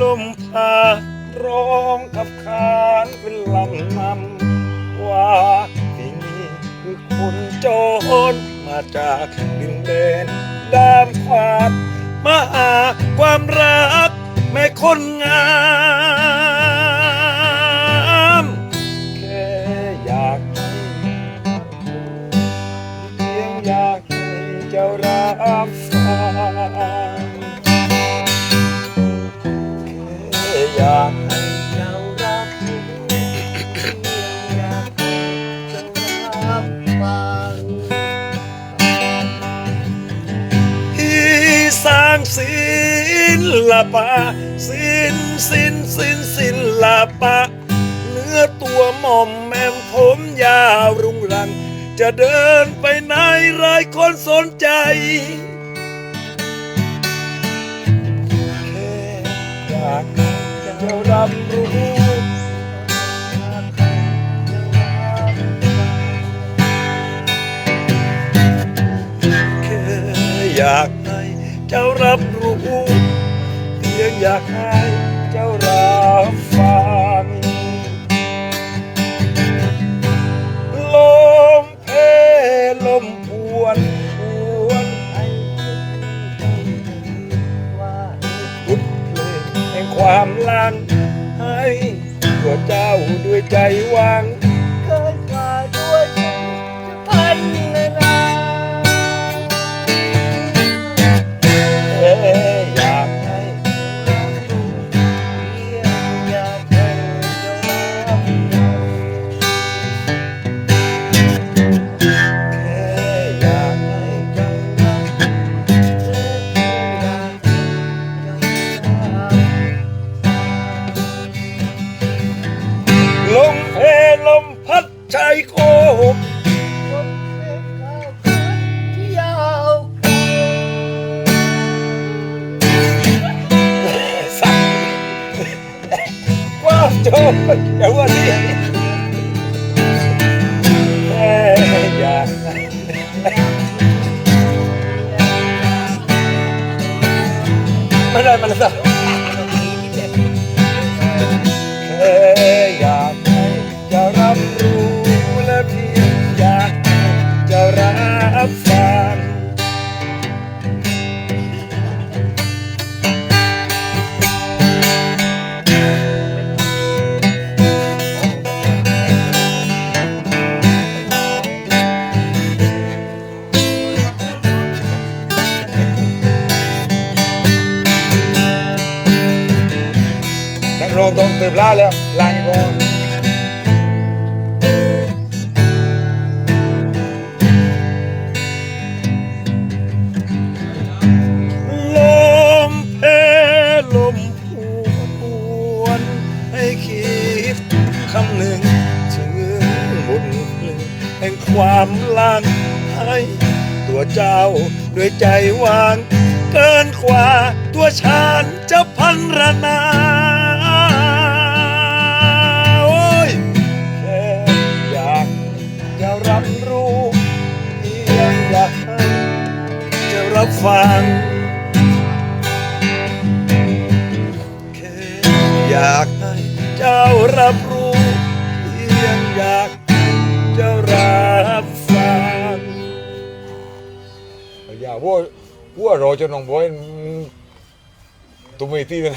ลมพาร้องขับคานเป็นลำนำว่าที่นี่คือคนโจรมาจากดินแดนดามควาดมาหาความรักแม่คนงามางศิลปะศิลศิลศิลศิลปะ เนื้อตัวหม่อมแมมผมยาวรุงรัง จะเดินไปไหนไรคนสนใจแค่อยากจ้รับรู้อยาก เจ้ารับฟังแค่อยากให้เจ้ารับรู้เพียงอยากให้เจ้ารับฟังลมเพลมพวนพวนให้ว่าบุตเพลงแห่งความลังให้ตัวเจ้าด้วยใจวัง ว่าโจอย่าว่ นักร้องต้องตื่นล้าแล้วลางก่อนลมเพลมพวนให้คิดคำหนึ่งถึงบุญเพลงแห่งความลังให้ตัวเจ้าด้วยใจวางเกินกว่าตัวฉันจะพันรนา รับฟัง อยากให้เจ้ารับรู้เพียงอยากให้เจ้ารับฟังอย่าวัววัวรอจนน้องบอยตุ้มไอ้ที่นะ